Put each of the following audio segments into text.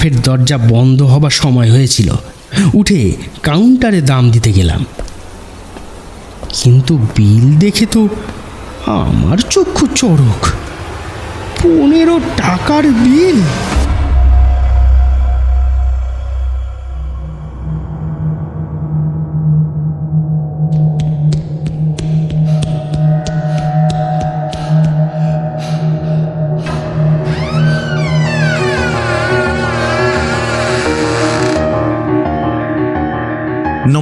কাফের দরজা বন্ধ হবার সময় হয়েছিল। উঠে কাউন্টারে দাম দিতে গেলাম। কিন্তু বিল দেখে তো আমার চক্ষু চড়ক। পনেরো টাকার বিল।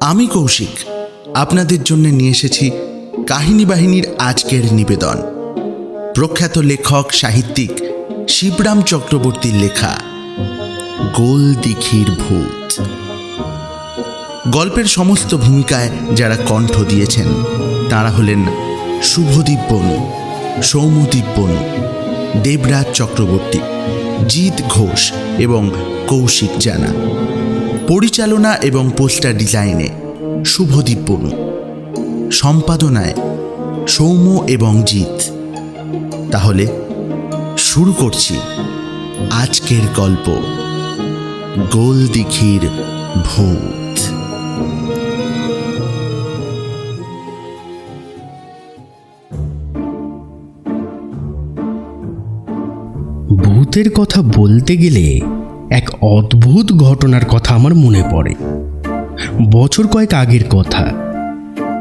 আমি কৌশিক, আপনাদের জন্য নিয়ে এসেছি কাহিনী বাহিনীর আজকের নিবেদন। প্রখ্যাত লেখক, সাহিত্যিক শিবরাম চক্রবর্তীর লেখা, গোল দিঘির ভূত। গল্পের সমস্ত ভূমিকায় যারা কণ্ঠ দিয়েছেন, তারা হলেন শুভদীপ বনু সৌমদীপ বনু, দেবরাজ চক্রবর্তী, জিৎ ঘোষ এবং কৌশিক জানা। পরিচালনা এবং পোস্টার ডিজাইনে শুভদীপ বনু সম্পাদনায় সৌম্য এবং জিৎ। তাহলে শুরু করছি আজকের গল্প। গোলদিঘির ভূত। ভূতের কথা বলতে গেলে এক অদ্ভুত ঘটনার কথা আমার মনে পড়ে। বছর কয়েক আগের কথা।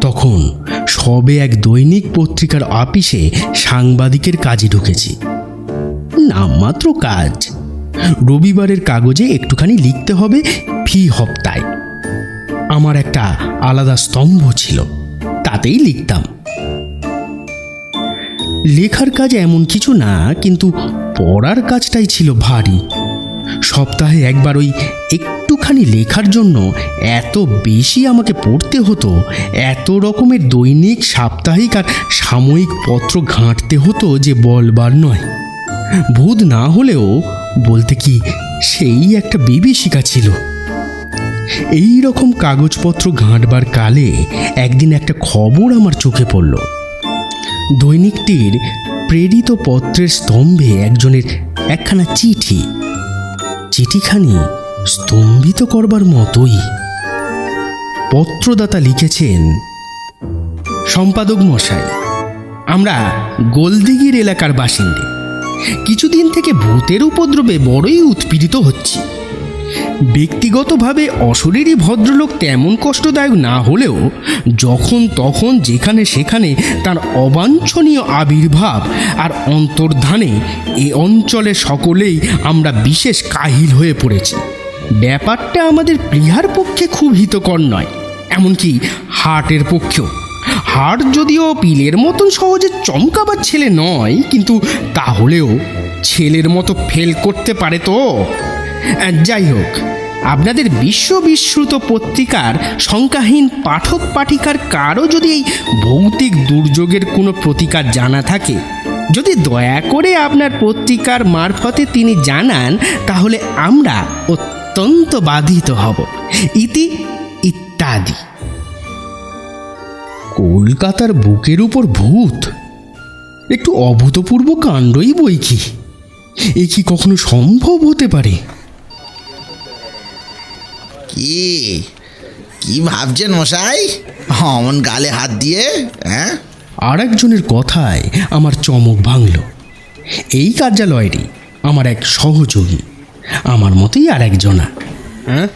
তখন সবে এক দৈনিক পত্রিকার আপিসে সাংবাদিকের কাজে ঢুকেছি। নামমাত্র কাজ। রবিবারের কাগজে একটুখানি লিখতে হবে ফি হপ্তায়। আমার একটা আলাদা স্তম্ভ ছিল, তাতেই লিখতাম। লেখার কাজ এমন কিছু না, কিন্তু পড়ার কাজটাই ছিল ভারী। সপ্তাহে একবার ওই একটুখানি লেখার জন্য এত বেশি আমাকে পড়তে হতো, এত রকমের দৈনিক, সাপ্তাহিক আর সাময়িক পত্র ঘাঁটতে হতো যে বলবার নয়। ভূত না হলেও বলতে কি সেই একটা বিভীষিকা ছিল। এই রকম কাগজপত্র ঘাঁটবার কালে একদিন একটা খবর আমার চোখে পড়ল। দৈনিকটির প্রেরিত পত্রের স্তম্ভে একজনের একখানা চিঠি চিঠিখানি স্তম্ভিত করবার মতোই। পত্রদাতা লিখেছেন, সম্পাদক মশাই, আমরা গোলদিগির এলাকার বাসিন্দে। কিছুদিন থেকে ভূতের উপদ্রবে বড়ই উৎপীড়িত হচ্ছি। ব্যক্তিগতভাবে অশরীরী ভদ্রলোক তেমন কষ্টদায়ক না হলেও যখন তখন যেখানে সেখানে তার অবাঞ্ছনীয় আবির্ভাব আর অন্তর্ধানে এ অঞ্চলে সকলেই আমরা বিশেষ কাহিল হয়ে পড়েছি। ব্যাপারটা আমাদের প্রিয়ার পক্ষে খুব হিতকর নয়, এমনকি হার্টের পক্ষেও। হার্ট যদিও পিলের মতন সহজে চমকাবার ছেলে নয়, কিন্তু তাহলেও ছেলের মতো ফেল করতে পারে তো? যাই হোক, আপনাদের বিশ্ব বিশ্রুত পত্রিকার সংখ্যাহীন পাঠক পাঠিকার কারও যদি এই ভৌতিক দুর্যোগের কোনো প্রতিকার জানা থাকে, যদি দয়া করে আপনার পত্রিকার মারফতে তিনি জানান, তাহলে আমরা অত্যন্ত বাধিত হব। ইতি ইত্যাদি। কলকাতার বুকের উপর ভূত? একটু অভূতপূর্ব কাণ্ডই বই কি? এ কি কখনো সম্ভব হতে পারে? কি? কি ভাবছেন মশাই? অমন গালে হাত দিয়ে হ্যাঁ? আর একজনের কথায় আমার চমক ভাঙল। এই কার্যালয়েরই আমার এক সহযোগী আমার মতোই আর একজনা হ্যাঁ?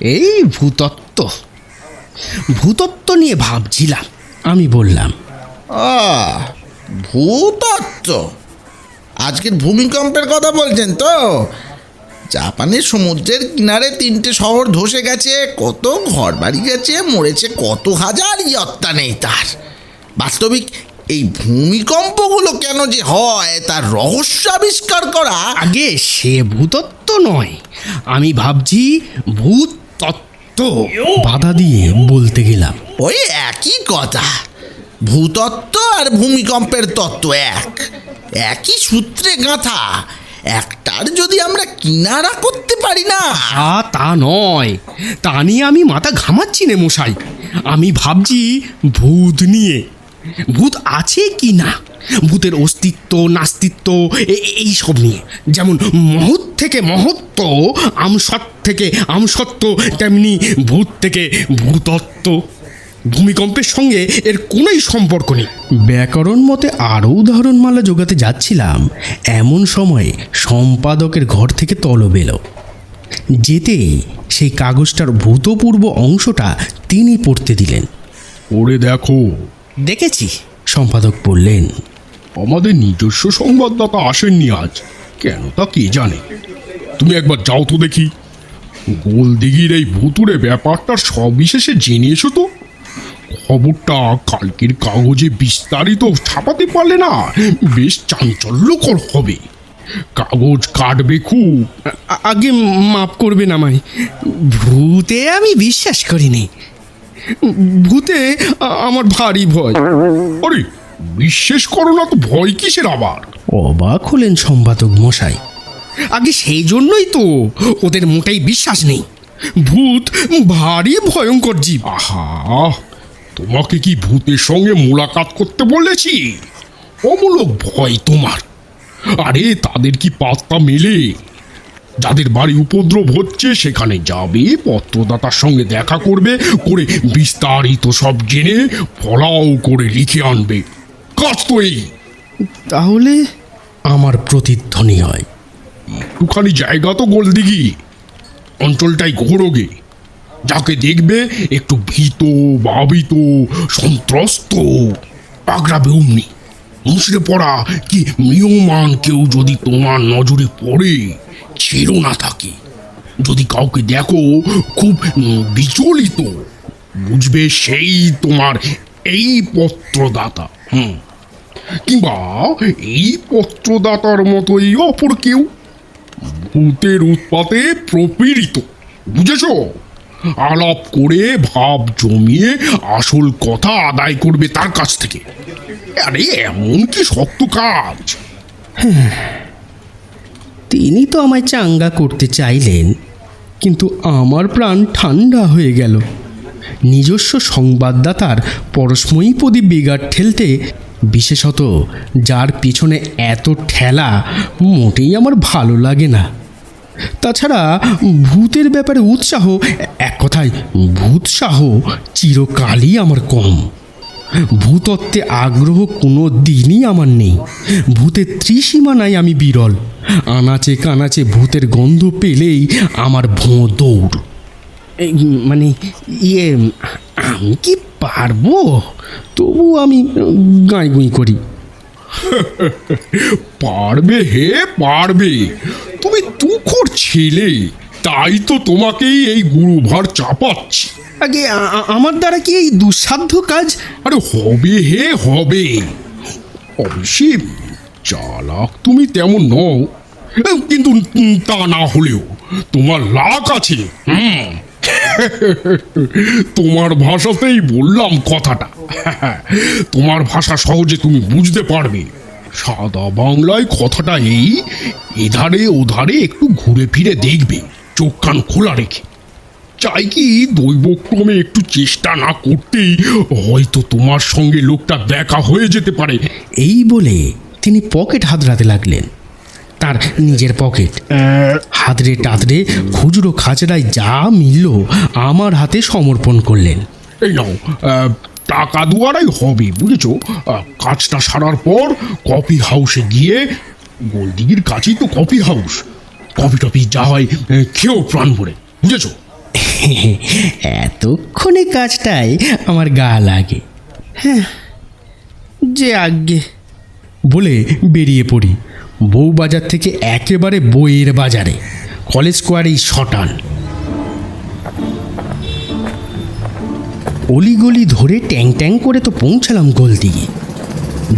এই ভূতত্ত্ব। ভূতত্ত্ব নিয়ে ভাবছিলাম আমি বললাম। ভূতত্ত্ব? আজকের ভূমিকম্পের কথা বলছেন তো? জাপানের সমুদ্রের কিনারে তিনটে শহর ধসে গেছে কত ঘর বাড়ি গেছে মরেছে কত হাজার ইয়ত্তা নেই তার। বাস্তবিক এই ভূমিকম্পগুলো কেন যে হয় তার রহস্য আবিষ্কার করা আগে সে ভূতত্ত্ব নয় আমি ভাবছি ভূত তত্ত্ব বাধা দিয়ে বলতে গেলাম। ওই একই কথা ভূতত্ত্ব আর ভূমিকম্পের তত্ত্ব এক। একই সূত্রে গাঁথা একটার যদি আমরা কিনারা করতে পারি না। তা তা নয়। তা নিয়ে আমি মাথা ঘামাচ্ছি নে মশাই। আমি ভাবছি ভূত নিয়ে। ভূত আছে কি না? ভূতের অস্তিত্ব, নাস্তিত্ব এই সব নিয়ে। যেমন মহৎ থেকে মহত্ব, আমসৎ থেকে আমসত্ব, তেমনি ভূত থেকে ভূতত্ত্ব ভূমিকম্পের সঙ্গে এর কোনোই সম্পর্ক নেই। ব্যাকরণ মতে আরও উদাহরণমালা জোগাতে যাচ্ছিলাম। এমন সময়ে সম্পাদকের ঘর থেকে তলব এলো। যেতেই সেই কাগজটার ভূতপূর্ব অংশটা তিনি পড়তে দিলেন। ওরে দেখো। দেখেছি সম্পাদক বললেন। আমাদের নিজস্ব সংবাদদাতা আসেননি আজ। কেন তা কে জানে? তুমি একবার যাও তো দেখি। গোলদিঘির এই ভুতুরে ব্যাপারটার সবিশেষে জেনে এসো তো? খবরটা কালকের কাগজে বিস্তারিত ছাপাতে পারলে না বেশ চাঞ্চল্যকর হবে। কাগজ কাটবে খুব। আগে মাফ করবেন আমায়। ভূতে আমি বিশ্বাস করিনি। ভূতে আমার ভারী ভয়। আরে বিশ্বাস করো না তো ভয় কিসের আবার? অবাক হলেন সম্পাদক মশাই। আগে সেই জন্যই তো ওদের মোটেই বিশ্বাস নেই। ভূত ভারী ভয়ঙ্কর জীব। আহা! তোমাকে কি ভূতের সঙ্গে মোলাকাত করতে বলেছি? অমূলক ভয় তোমার। আরে তাদের কি পাত্তা মেলে? যাদের বাড়ি উপদ্রব হচ্ছে সেখানে যাবে পত্রদাতার সঙ্গে দেখা করবে করে বিস্তারিত সব জেনে ফলাও করে লিখে আনবে। কাজ তো এই। তাহলে? আমার প্রতিধ্বনি হয়। একটুখানি জায়গা তো গোলদিঘি। অঞ্চলটাই ঘোরোগে। যাকে দেখবে একটু ভীত, ভাবিত, সন্ত্রস্ত, পাগড়াবে অমনি। মুসড়ে পড়া কি মিয়মান কেউ যদি তোমার নজরে পড়ে, ছেড়ো না থাকে যদি কাউকে দেখো, খুব বিচলিত, বুঝবে সেই তোমার এই পত্রদাতা। হুম। কিংবা এই পত্রদাতার মতোই অপর কেউ। ভূতের উৎপাতে প্রপীড়িত, বুঝেছ? আলাপ করে, ভাব জমিয়ে, আসল কথা আদায় করবে তার কাছ থেকে। আরে, এমন কি শক্ত কাজ? তিনি তো আমায় চাঙ্গা করতে চাইলেন, কিন্তু আমার প্রাণ ঠান্ডা হয়ে গেল। নিজস্ব সংবাদদাতার পরস্ময়ী প্রদীপ বিগার ঠেলতে, বিশেষত যার পিছনে এত ঠেলা, মোটেই আমার ভালো লাগে না। তাছাড়া ভূতের ব্যাপারে উৎসাহ, এক কথায় ভূতসাহ চিরকালই আমার কম। ভূতত্ত্বে আগ্রহ কোনো দিনই আমার নেই। ভূতের ত্রিসীমানায় আমি বিরল। আনাচে কানাচে ভূতের গন্ধ পেলেই আমার ভোঁ দৌড়। মানে ইয়ে আমি কি পারব? তবু আমি গাঁই গুঁই করি। পারবে হে, পারবে। তুমি তুখর ছেলে তাই তো তোমাকেই এই গুরুভার চাপাচ্ছি। আগে আমার দ্বারা কি এই দুঃসাধ্য কাজ? আরে হবে হে হবে। অবশ্যই চালাক তুমি তেমন নও। কিন্তু তা না হলেও তোমার লাক আছে হুম। তোমার ভাষাতেই বললাম কথাটা। তোমার ভাষা সহজে তুমি বুঝতে পারবে। সাদা বাংলায় কথাটা এই এধারে ওধারে একটু ঘুরে ফিরে দেখবে চোখ কান খোলা রেখে। চাই কি দৈবক্রমে একটু চেষ্টা না করতেই হয়তো তোমার সঙ্গে লোকটা দেখা হয়ে যেতে পারে। এই বলে তিনি পকেট হাতড়াতে লাগলেন। তার নিজের পকেট। হাতড়ে টাতড়ে খুচরো খাচড়ায় যা মিলল আমার হাতে সমর্পণ করলেন। এই নাও টাকা দুয়ারাই হবে, বুঝেছ? কাজটা সারার পর কফি হাউসে গিয়ে গোলদিগির কাছেই তো কফি হাউস কফি টফি যা হয় খেয়েও প্রাণ ভরে, বুঝেছ? এতক্ষণে কাজটাই আমার গা লাগে। হ্যাঁ যে আজ্ঞে। বলে বেরিয়ে পড়ি বউবাজার থেকে একেবারে বইয়ের বাজারে, কলেজ স্কোয়ারেই শটান অলিগলি ধরে ট্যাং ট্যাং করে তো পৌঁছালাম গোলদিঘি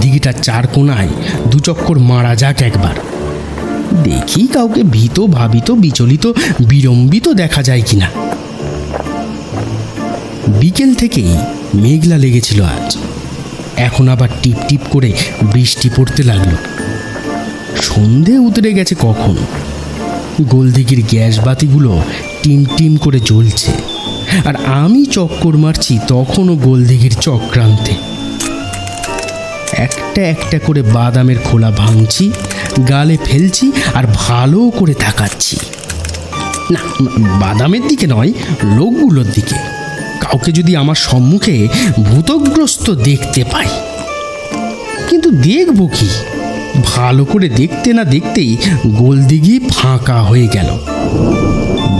দিঘিটার চার কোনায় দু চক্কর মারা যাক একবার। দেখি কাউকে ভীত, ভাবিত, বিচলিত, বিড়ম্বিত দেখা যায় কিনা। বিকেল থেকেই মেঘলা লেগেছিল আজ। এখন আবার টিপ টিপ করে বৃষ্টি পড়তে লাগল। সন্ধে উতরে গেছে কখন? গোলদিঘির গ্যাস বাতিগুলো টিম টিম করে জ্বলছে। আর আমি চক্কর মারছি তখনও গোলদিঘির চক্রান্তে। একটা একটা করে বাদামের খোলা ভাঙছি, গালে ফেলছি আর ভালো করে তাকাচ্ছি। না, বাদামের দিকে নয়, লোকগুলোর দিকে। কাউকে যদি আমার সম্মুখে ভূতগ্রস্ত দেখতে পাই। কিন্তু দেখব কি? ভালো করে দেখতে না দেখতেই গোলদিঘি ফাঁকা হয়ে গেল।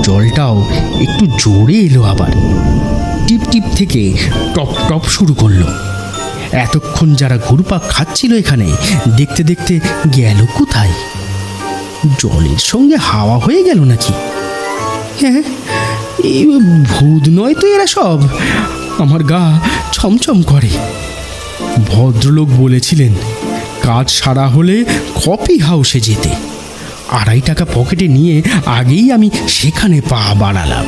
জলটাও একটু জোরে এলো আবার। টিপ টিপ থেকে টপ টপ শুরু করল। এতক্ষণ যারা ঘুরপাক খাচ্ছিল এখানে, দেখতে দেখতে গেল কোথায়? জলের সঙ্গে হাওয়া হয়ে গেল নাকি? হ্যাঁ এই ভূত নয় তো এরা সব। আমার গা ছমছম করে। ভদ্রলোক বলেছিলেন, কাজ সারা হলে কফি হাউসে যেতে। আড়াই টাকা পকেটে নিয়ে আগেই আমি সেখানে পা বাড়ালাম।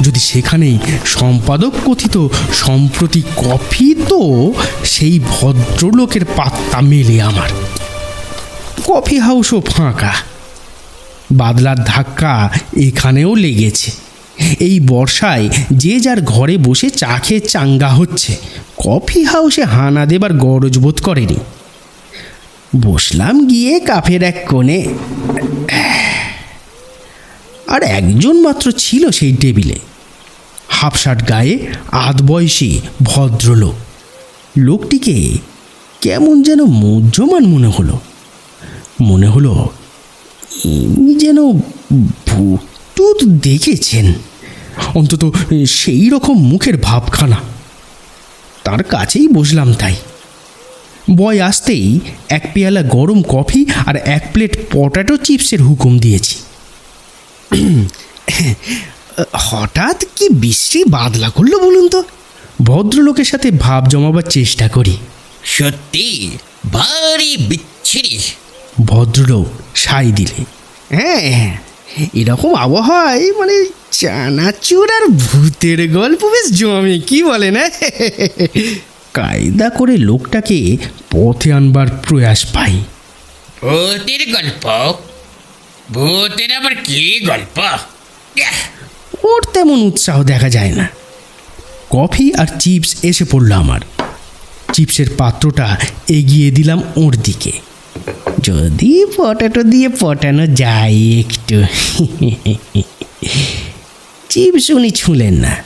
যদি সেখানেই সম্পাদক কথিত সম্প্রতি কফি, তো সেই ভদ্রলোকের পাত্তা মেলে আমার। কফি হাউসও ফাঁকা। বাদলার ধাক্কা এখানেও লেগেছে। এই বর্ষায় যে যার ঘরে বসে চা খেয়ে চাঙ্গা হচ্ছে। কফি হাউসে হানা দেবার গরজ বোধ করেনি। বসলাম গিয়ে কাফের এক কোণে। আর একজন মাত্র ছিল সেই টেবিলে। হাফ শার্ট গায়ে আধ বয়সী ভদ্রলোক। লোকটিকে কেমন যেন মূর্যমান মনে হলো। মনে হলো, ইনি যেন ভূত দেখেছেন। অন্তত সেই রকম মুখের ভাবখানা। তার কাছেই বসলাম তাই। বয় আসতেই এক পেয়ালা গরম কফি আর এক প্লেট পটাটো চিপসের হুকুম দিয়েছি। হঠাৎ কি বিশ্রী বাদলা করল বলুন তো? ভদ্রলোকের সাথে ভাব জমাবার চেষ্টা করি। সত্যি? ভারী বিচ্ছিরি। ভদ্রলোক সাই দিলে। হ্যাঁ এরকম আবহাওয়ায় মানে চানাচুর আর ভূতের গল্প বেশ জমে কি বলে হ্যাঁ? কায়দা করে লোকটাকে পথে আনবার প্রয়াস পাই ভূতের গল্প? ভূতের আবার কি গল্প? ওর তেমন উৎসাহ দেখা যায় না। কফি আর চিপস এসে পড়ল আমার। চিপসের পাত্রটা এগিয়ে দিলাম ওর দিকে। যদি পটাটো দিয়ে পটানো যায় একটু। চিপস উনি ছুঁলেন না।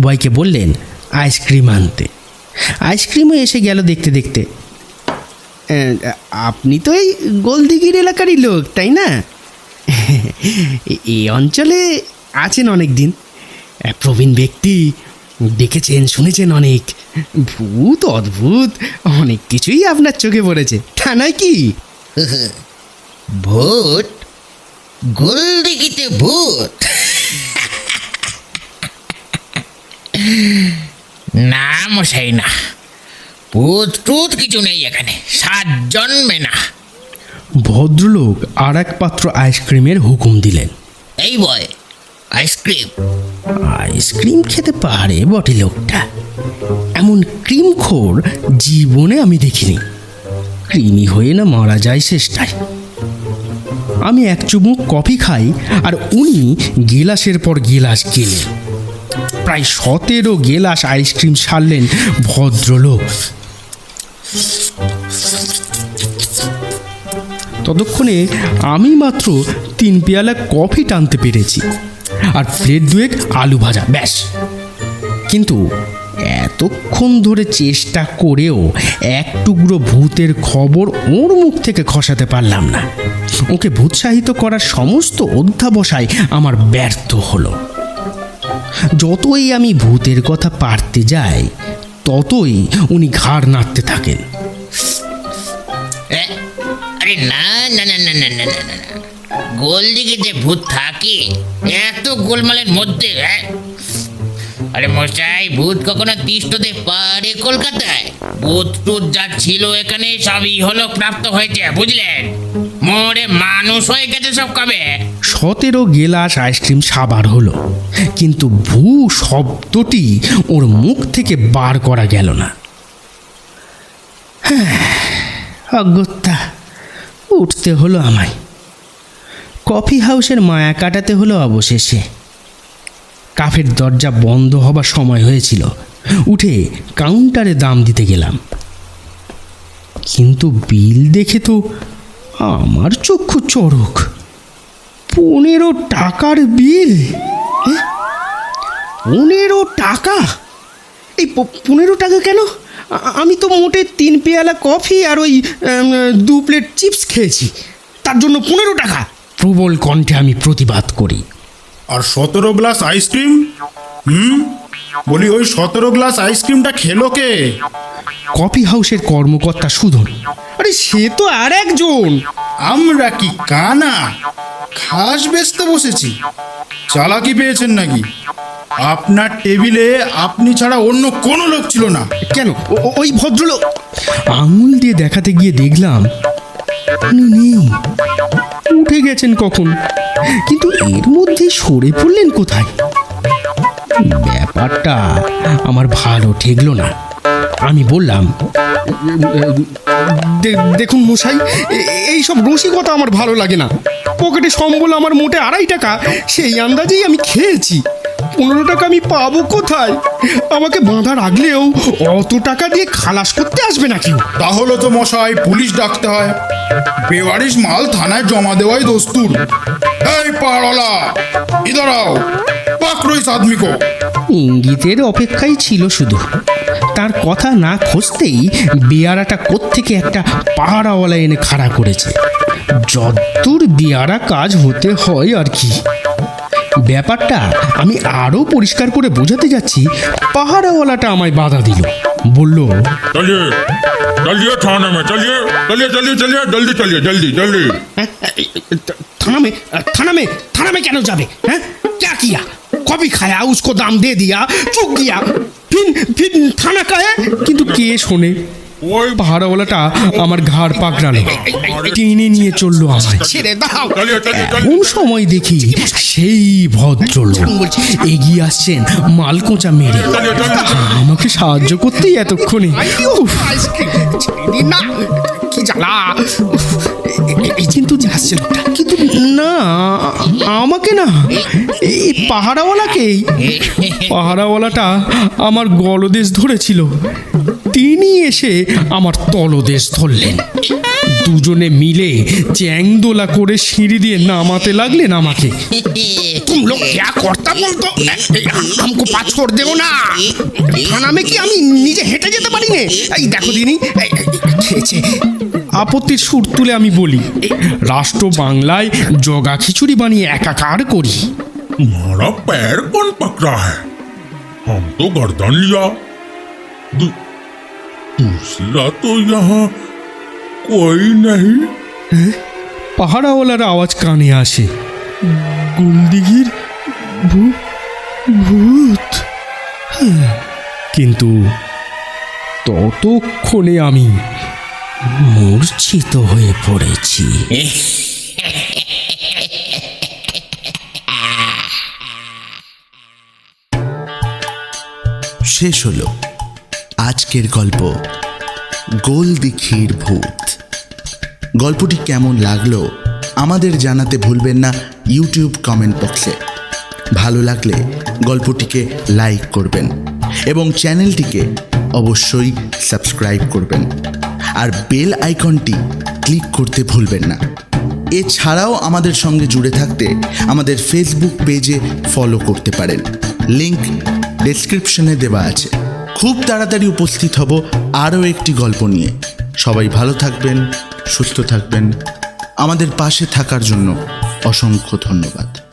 বয়কে বললেন আইসক্রিম আনতে। আইসক্রিমও এসে গেল দেখতে দেখতে। আপনি তো এই গোলদিঘির এলাকারই লোক, তাই না? এই অঞ্চলে আছেন অনেক দিন প্রবীণ ব্যক্তি দেখেছেন, শুনেছেন অনেক। ভূত, অদ্ভুত, অনেক কিছুই আপনার চোখে পড়েছে। তা নয় কি? ভূত? গোলদিঘিতে ভূত? না মশাই না। ভূত টুত কিছু নেই এখানে সাত জন্মে না। ভদ্রলোক আর এক পাত্র আইসক্রিমের হুকুম দিলেন। এই বয় আইসক্রিম। আইসক্রিম খেতে পারে বটে লোকটা। এমন ক্রিমখোর জীবনে আমি দেখিনি। ক্রিমি হয়ে না মারা যায় শেষটায়। আমি এক চুমুক কফি খাই আর উনি গেলাসের পর গেলাস গেলেন। প্রায় সতেরো গেলাস আইসক্রিম সারলেন ভদ্রলোক। ততক্ষণে আমি মাত্র তিন পেয়ালা কফি টানতে পেরেছি আর প্লেট দুয়েক আলু ভাজা, ব্যাস। কিন্তু এতক্ষণ ধরে চেষ্টা করেও এক টুকরো ভূতের খবর ওর মুখ থেকে খসাতে পারলাম না। ওকে ভূৎসাহিত করার সমস্ত অধ্যাবসায় আমার ব্যর্থ হলো। যতই আমি ভূতের কথা পারতে যাই, ততই উনি ঘাড় নাড়তে থাকেন আরে না না না না না না না না। গোলদিঘিতে ভূত থাকে? এত গোলমালের মধ্যে এ? আরে মশাই, ভূত কখনো তিষ্ঠতে পারে কলকাতায়? ভূত টুত যা ছিল এখানে সবই হলো প্রাপ্ত হয়েছে, বুঝলেন? মোরে মানুষ হয়ে গেছে সব কবে? সতেরো গেলাস আইসক্রিম সাবার হলো। কিন্তু ভূ শব্দটি ওর মুখ থেকে বার করা গেল না। হ্যাঁ, অগত্যা উঠতে হলো আমায়। কফি হাউসের মায়া কাটাতে হলো অবশেষে। কাফের দরজা বন্ধ হবার সময় হয়েছিল। উঠে কাউন্টারে দাম দিতে গেলাম। কিন্তু বিল দেখে তো আমার চক্ষু চড়ক। পনেরো টাকার বিল পনেরো টাকা? এই পনেরো টাকা কেন? আমি তো মোটে তিন পেয়ালা কফি আর ওই দু প্লেট চিপস খেয়েছি। তার জন্য পনেরো টাকা। প্রবল কণ্ঠে আমি প্রতিবাদ করি। আর সতেরো গ্লাস আইসক্রিম? হুম? বলি ওই সতেরো গ্লাস আইসক্রিমটা খেলো কে? কফি হাউসের কর্মকর্তা সুধন। আরে সে তো আর একজন আমরা কি কানা? খাস বেচতে বসেছি। চালাকি পেয়েছেন নাকি? আপনার টেবিলে আপনি ছাড়া অন্য কোনো লোক ছিল না। কেন? ওই ভদ্রলোক। আঙুল দিয়ে দেখাতে গিয়ে দেখলাম উঠে গেছেন কখন? কিন্তু এর মধ্যে সরে পড়লেন কোথায়? ব্যাপারটা আমার ভালো ঠেকলো না। আমি বললাম, "দে- দেখুন মশাই এইসব এই সব রসিকতা আমার ভালো লাগে না। পকেটে সম্বল আমার মোটে আড়াই টাকা, সেই আন্দাজেই আমি খেয়েছি পনেরো টাকা আমি পাবো কোথায়? আমাকে বাঁধা রাখলেও অত টাকা দিয়ে খালাস করতে আসবে না কেউ তাহলে তো মশাই পুলিশ ডাকতে হয়। বেওয়ারিশ মাল থানায় জমা দেওয়াই দস্তুর। এই পাড়লা ইধার আও পাকড়ো ইস আদমি ইঙ্গিতের অপেক্ষাই ছিল শুধু। তার কথা না খুঁজতেই বেয়ারাটা কোত্থেকে একটা পাহারাওয়ালা এনে খাড়া করেছে। যদ্দূর বেয়ারা কাজ হতে হয় আর কি। ব্যাপারটা আমি আরও পরিষ্কার করে বোঝাতে যাচ্ছি পাহারাওয়ালাটা আমায় বাধা দিল বলল चलिए चलिए थाने में चलिए चलिए चलिए चलिए जल्दी चलिए जल्दी जल्दी "হ্যাঁ, এই, थाना में थाना में थाना में क्या जाबे हैं क्या किया कभी खाया उसको दाम दे दिया चुप गया फिर फिर थाना का है কিন্তু কে শোনে ওই ভাড়াওয়ালাটা আমার ঘাড় পাকড়ালো। টেনে নিয়ে চলল আমায়। ছেড়ে সময় দেখি সেই ভদ্রলোক এগিয়ে আসছেন মালকোঁচা মেরে। আমাকে সাহায্য করতেই এতক্ষণে। না। কি জ্বালা। এই কিন্তু যাচ্ছে লোকটা। কিন্তু না আমাকে না এই পাহাড়াওয়ালাকেই। পাহাড়াওয়ালাটা আমার গলদেশ ধরেছিল। তিনি এসে আমার তলদেশ ধরলেন দুজনে মিলে চ্যাংদোলা করে সিঁড়ি দিয়ে নামাতে লাগলেন আমাকে तुम लोग क्या करता बोल तो हमको पास छोड़ देओ না থানা মে কি আমি নিজে হেঁটে যেতে পারি না এই দেখো দিনি এই, এই, খেয়েছে আপত্তির সুর তুলে আমি বলি রাষ্ট্র বাংলায় জগা খিচুড়ি বানিয়ে একাকার করি तुम्हारा पैर कौन पकड़ा है हम तो गर्दन लिया दू- दूसरा तो यहाँ कोई नहीं পাহাড়াওয়ালার আওয়াজ কানে আসে গুলদিঘির ভূ- ভূত হ্যাঁ, কিন্তু ততক্ষণে আমি মূর্ছিত হয়ে পড়েছি শেষ হলো আজকের গল্প গোলদিঘির ভূত। গল্পটি কেমন লাগল আমাদের জানাতে ভুলবেন না ইউটিউব কমেন্ট বক্সে। ভালো লাগলে গল্পটিকে লাইক করবেন এবং চ্যানেলটিকে অবশ্যই সাবস্ক্রাইব করবেন। আর বেল আইকনটি ক্লিক করতে ভুলবেন না। এছাড়াও আমাদের সঙ্গে জুড়ে থাকতে আমাদের ফেসবুক পেজে ফলো করতে পারেন। লিংক ডেসক্রিপশনে দেওয়া আছে। খুব তাড়াতাড়ি উপস্থিত হব আরও একটি গল্প নিয়ে। সবাই ভালো থাকবেন, সুস্থ থাকবেন। আমাদের পাশে থাকার জন্য অসংখ্য ধন্যবাদ।